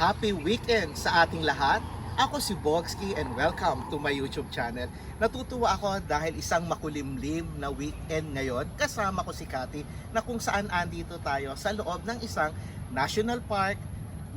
Happy weekend sa ating lahat. Ako si Bogsky and welcome to my YouTube channel. Natutuwa ako dahil isang makulimlim na weekend ngayon. Kasama ko si Cathy na kung saan andito tayo sa loob ng isang National Park,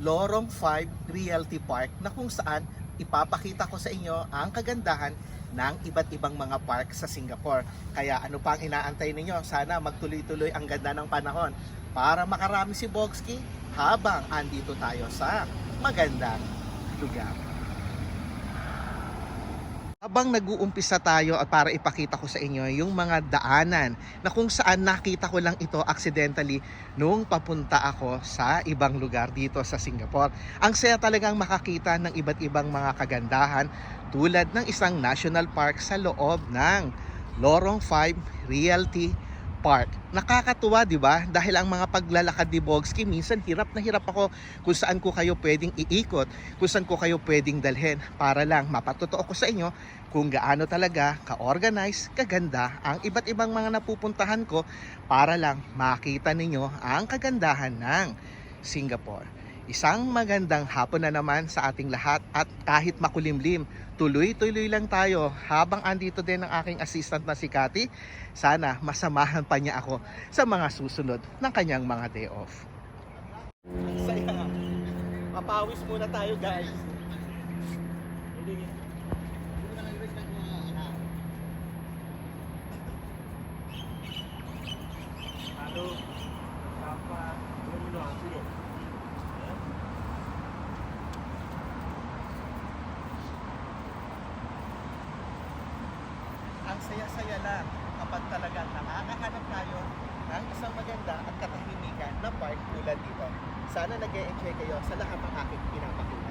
Lorong 5 Realty Park na kung saan ipapakita ko sa inyo ang kagandahan ng iba't ibang mga park sa Singapore. Kaya ano pang inaantay ninyo? Sana magtuloy-tuloy ang ganda ng panahon para makarami si Bogsky habang andito tayo sa magandang lugar. Habang nag-uumpisa tayo at para ipakita ko sa inyo yung mga daanan na kung saan nakita ko lang ito accidentally nung papunta ako sa ibang lugar dito sa Singapore. Ang saya talagang makakita ng iba't ibang mga kagandahan tulad ng isang national park sa loob ng Lorong 5 Realty Park. Nakakatuwa, di ba? Dahil ang mga paglalakad ni Bogsky, minsan hirap na hirap ako kung saan ko kayo pwedeng iikot, kung saan ko kayo pwedeng dalhin para lang mapatotoo ko sa inyo kung gaano talaga ka-organize, kaganda ang iba't ibang mga napupuntahan ko para lang makita ninyo ang kagandahan ng Singapore. Isang magandang hapon na naman sa ating lahat at kahit makulimlim, tuloy-tuloy lang tayo habang andito din ang aking assistant na si Cathy. Sana masamahan pa niya ako sa mga susunod ng kanyang mga day off. Saya. Papawis muna tayo guys. Ang saya-saya lang kapag talagang nakakahanap tayo ng isang maganda at katahimikan na park tulad dito. Sana nag enjoy kayo sa lahat ng aking pinapakita.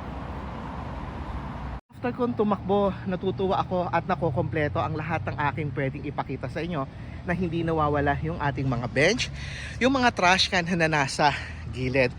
After kong tumakbo, natutuwa ako at nakokompleto ang lahat ng aking pwedeng ipakita sa inyo na hindi nawawala yung ating mga bench, yung mga trash can na nasa gilid.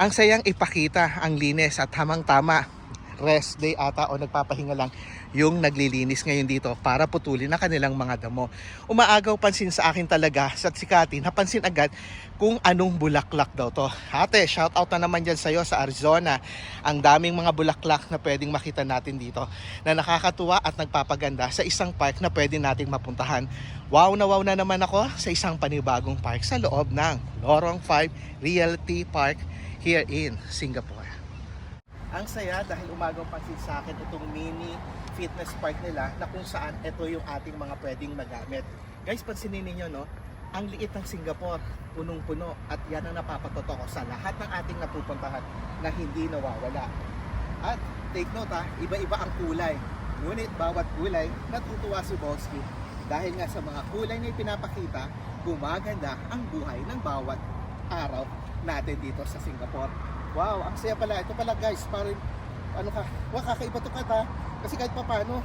Ang sayang ipakita ang linis at tamang-tama rest day ata o nagpapahinga lang yung naglilinis ngayon dito para putulin ang kanilang mga damo. Umaagaw pansin sa akin talaga sa si Cathy, napansin agad kung anong bulaklak daw to. Ate, shout out na naman dyan sa'yo sa Arizona. Ang daming mga bulaklak na pwedeng makita natin dito na nakakatuwa at nagpapaganda sa isang park na pwede nating mapuntahan. Wow na wow na naman ako sa isang panibagong park sa loob ng Lorong 5 Realty Park here in Singapore. Ang saya dahil umagaw pansin sa akin itong mini fitness park nila na kung saan ito yung ating mga pwedeng magamit. Guys, pansinin ninyo no, ang liit ng Singapore, punong-puno at yan ang napapatoto ko sa lahat ng ating napupuntahan na hindi nawawala. At take note ha, iba-iba ang kulay. Ngunit bawat kulay, natutuwa si Boski dahil nga sa mga kulay na ipinapakita, gumaganda ang buhay ng bawat araw natin dito sa Singapore. Wow, ang saya pala. Ito pala guys, parang ano ka, wah kakaiba to kata. Kasi kahit pa paano,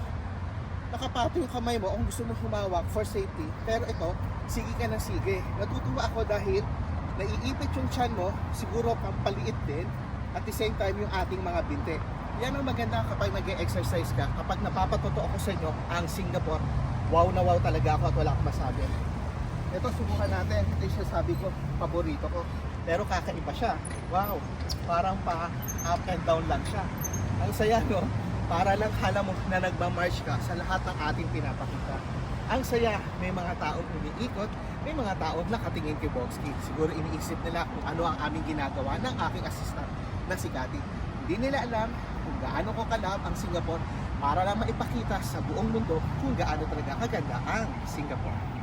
nakapato yung kamay mo kung gusto mo humawak for safety. Pero ito, sige ka ng sige. Natutuwa ako dahil naiipit yung chan mo, siguro pampaliit din, at the same time yung ating mga binte. Yan ang maganda kapag nag exercise ka, kapag napapatotoo ko sa inyo, ang Singapore, wow na wow talaga ako at wala akong masabi. Ito, subukan natin. Ito yung sabi ko, paborito ko. Pero kakaiba siya. Wow, parang pa up and down lang siya. Ang saya no, para lang hala mo na nagmamarch ka sa lahat ng ating pinapakita. Ang saya, may mga taong umiikot, may mga taong nakatingin kay Boxky. Siguro iniisip nila kung ano ang aming ginagawa ng aking assistant na si Cathy. Hindi nila alam kung gaano ko kalab ang Singapore para lang maipakita sa buong mundo kung gaano talaga kaganda ang Singapore.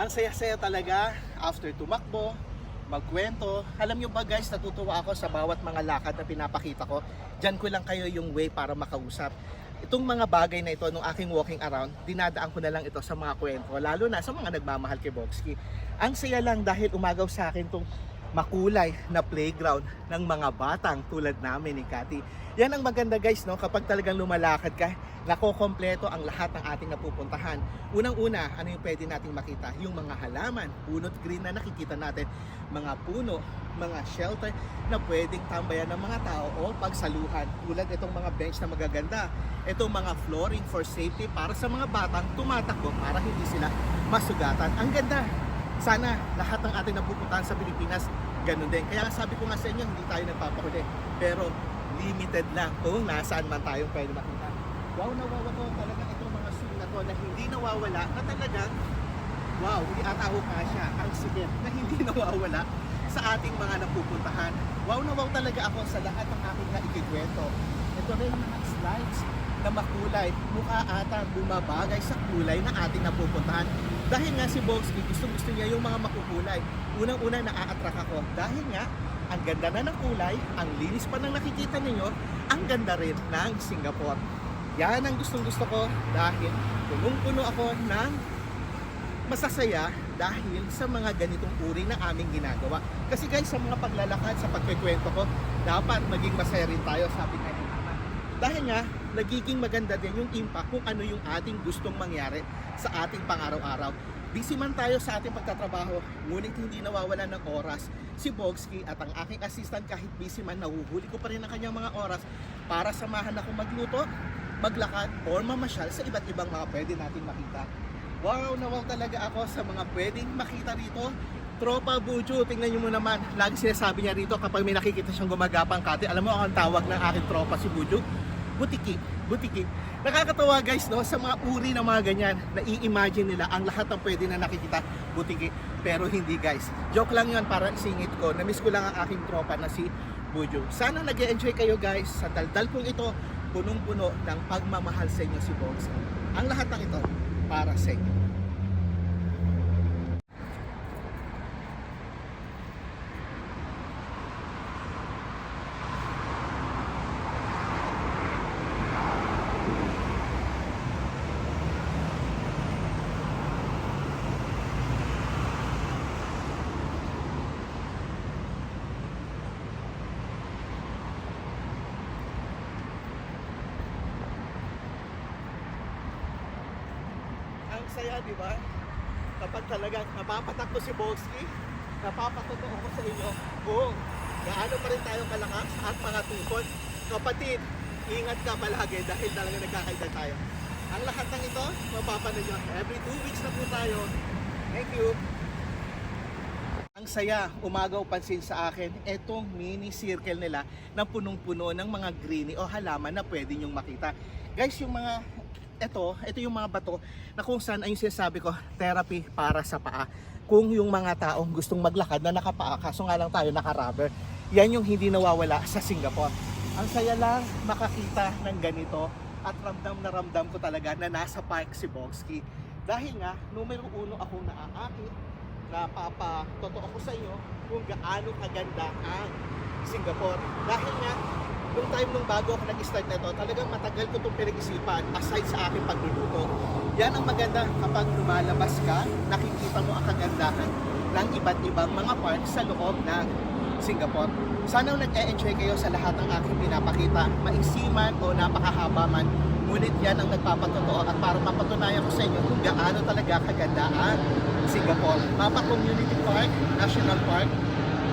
Ang saya-saya talaga after tumakbo, magkwento. Alam nyo ba guys, natutuwa ako sa bawat mga lakad na pinapakita ko. Diyan ko lang kayo yung way para makausap. Itong mga bagay na ito, nung aking walking around, dinadaan ko na lang ito sa mga kwento, lalo na sa mga nagmamahal kay Bogsky. Ang saya lang dahil umagaw sa akin itong makulay na playground ng mga batang tulad namin ni Cathy. Yan ang maganda guys, no? kapag talagang lumalakad ka, nakokompleto ang lahat ng ating napupuntahan. Unang-una, ano yung pwede nating makita? Yung mga halaman, punot green na nakikita natin, mga puno, mga shelter na pwedeng tambayan ng mga tao o pagsaluhan. Tulad itong mga bench na magaganda. Itong mga flooring for safety para sa mga batang tumatakbo para hindi sila masugatan. Ang ganda! Sana lahat ng ating napupuntahan sa Pilipinas ganun din. Kaya sabi ko nga sa inyo, hindi tayo nagpapahuli. Pero limited lang kung nasaan man tayo pwede makita. Wow, nawawa ko talaga itong mga swing na to na hindi nawawala na talagang wow, hindi ata ako kasya. Ang sigit na hindi nawawala sa ating mga napupuntahan. Wow na wow talaga ako sa lahat ng aking naikikwento. Ito rin mga slides na makulay. Mukha ata bumabagay sa kulay na ating napupuntahan. Dahil nga si Bogsky, gusto gusto niya yung mga makukulay. Unang-una na-attract ako dahil nga ang ganda na ng kulay, ang linis pa ng nakikita ninyo, ang ganda rin ng Singapore. Yan ang gustong gusto ko dahil punong-puno ako ng masasaya dahil sa mga ganitong uri na aming ginagawa. Kasi guys, sa mga paglalakad, sa pagkikwento ko, dapat maging masaya rin tayo, sabi Mama. Dahil nga, nagiging maganda din yung impact kung ano yung ating gustong mangyari sa ating pang-araw-araw. Busy man tayo sa ating pagtatrabaho, ngunit hindi nawawala ng oras si Bogsky at ang aking assistant kahit busy man, nahuhuli ko pa rin ang kanyang mga oras para samahan ako magluto, maglakad, or mamasyal sa iba't ibang mga pwede natin makita. Wow na wow talaga ako sa mga pwedeng makita rito. Tropa Buju, tingnan nyo mo naman. Lagi sinasabi niya rito kapag may nakikita siyang gumagapang kate. Alam mo ang tawag ng aking tropa si Buju? Butiki. Butiki. Nakakatawa guys no sa mga uri ng mga ganyan. Nai-imagine nila ang lahat ng pwede na nakikita butiki. Pero hindi guys. Joke lang yon para singit ko. Na-miss ko lang ang aking tropa na si Buju. Sana nag enjoy kayo guys sa daldal kong ito. Punong-puno ng pagmamahal sa inyo si Bogs. Ang lahat ng ito para sa inyo. Saya, di ba? Kapag talagang napapatak ko si Bogsky, napapatotoo ko sa inyo kung gaano pa rin tayo kalakas at mga tukod. Kapatid, ingat ka palagi dahil talaga nagkakaedad tayo. Ang lahat ng ito, mapapanood nyo. Every two weeks na po tayo. Thank you. Ang saya, umagaw pansin sa akin, etong mini circle nila na punong-puno ng mga greeny o halaman na pwede nyong makita. Guys, yung mga ito, ito yung mga bato na kung saan ay sinasabi ko, therapy para sa paa. Kung yung mga taong gustong maglakad na nakapaa, kaso nga lang tayo naka-rubber, yan yung hindi nawawala sa Singapore. Ang saya lang makakita ng ganito at ramdam na ramdam ko talaga na nasa park si Bogsky. Dahil nga, numero uno akong naaakit na papatotoo ko sa inyo kung gaano kaganda ang Singapore. Dahil nga, nung time nung bago ako nag-start na ito, talagang matagal ko itong pinag-isipan aside sa aking pagluluto. Yan ang maganda kapag lumalabas ka, nakikita mo ang kagandahan ng iba't ibang mga parts sa loob ng Singapore. Sana nag-e-enjoy kayo sa lahat ng aking pinapakita, maisiman o napakahaba man. Ngunit yan ang nagpapatotoo at para mapatunayan ko sa inyo kung gaano talaga kaganda ang Singapore. Mapa Community Park, National Park,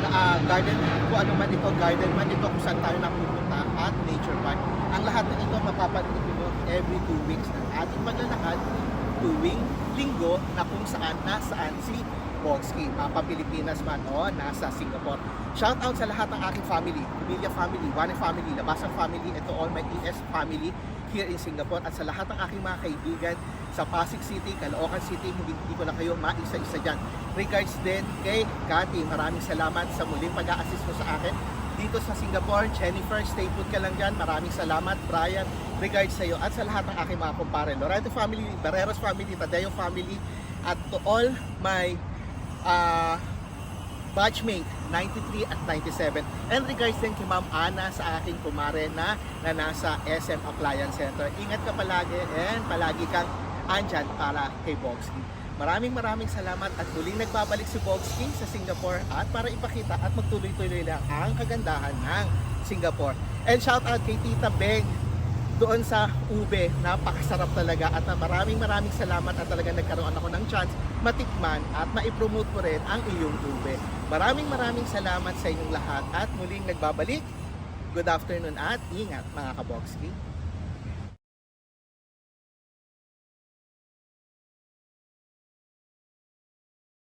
ah, garden, kung ano man ito, garden man ito kung saan tayo napupunta at nature park. Ang lahat ng ito mapapanood nyo every two weeks ng ating paglalakad tuwing linggo na kung saan nasaan si Bogsky, Papa Pilipinas man o nasa Singapore. Shout out sa lahat ng aking family, Pumilya family, Wane family, Labasan family, and to all my ES family here in Singapore at sa lahat ng aking mga kaibigan sa Pasig City, Caloocan City, hindi, hindi ko na kayo maisa-isa dyan. Regards din kay Cathy, maraming salamat sa muling pag-a-assist mo sa akin dito sa Singapore. Jennifer, stay put ka lang dyan. Maraming salamat. Brian, regards sa iyo at sa lahat ng aking mga kumpare. Lorento family, Barreros family, Tadeo family, at to all my uh, batchmate 93 at 97 and regards din kay Ma'am Ana sa aking kumare na, na nasa SM Appliance Center ingat ka palagi and palagi kang andyan para kay Bogsky maraming maraming salamat at muling nagbabalik si Bogsky sa Singapore at para ipakita at magtuloy-tuloy lang ang kagandahan ng Singapore and shout out kay Tita Beng doon sa ube, napakasarap talaga at maraming maraming salamat at talaga nagkaroon ako ng chance matikman at maipromote ko rin ang iyong ube. Maraming maraming salamat sa inyong lahat at muling nagbabalik. Good afternoon at ingat mga kabokski.